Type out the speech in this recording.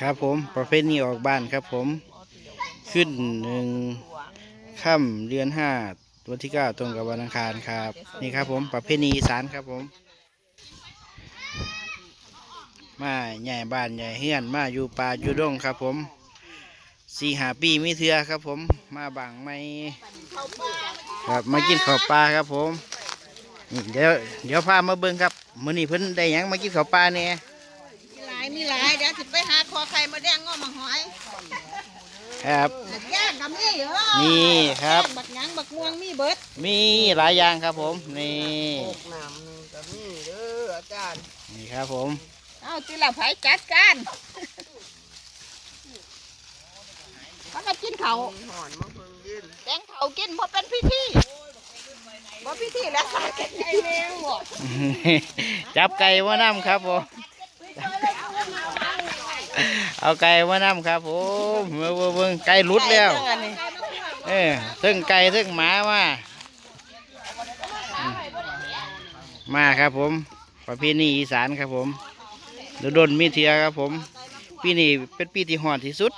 ครับผมประเภทนี้ออกบ้านครับผมขึ้นหนึ่งค่ำเดือนห้าวันที่เก้าตรงกับวันอังคารครับ นี่ครับผมประเภทนี้อีสานครับผม มาใหญ่บ้านใหญ่เฮือนมาอยู่ป่าอยู่ดงครับผมสี่หาปีไม่เทือครับผมมาบังไม่ครับมากินข้าวปลาครับผมเดี๋ยวเดี๋ยวพามาเบิ่งครับมื้อนี้เพิ่นได้ยังมากินข้าวปลาเนี่ย มีหลายมีหลายเดี๋ยวสิไปหาคอไข่มาแดงง้อมาหอยครับแย่งกับมีเหรอนี่ครับ บักหยังบักม่วงมีเบิดมีหลายอย่างครับผมนี่น้ำหนึ่งก็มีเด้ออาจารย์นี่ครับผม เอาทีละไผจัดการเขาก็กินเขาวหอนมาเพิ่งยินแกงเขาวกินเพราะเป็นพิธีบ่พิธีแล้วค่ะไอ้แมงบ่จับไก่มานํครับผม เอาไก่มานำครับผมเบิ่งเบิ่งไก่รุดแล้วเออซึ่งไก่ซึ่งหมามามาครับผมประเพณีอีสานครับผมโดดนมีเทียครับผมปีนี้เป็นปีที่หอดที่สุด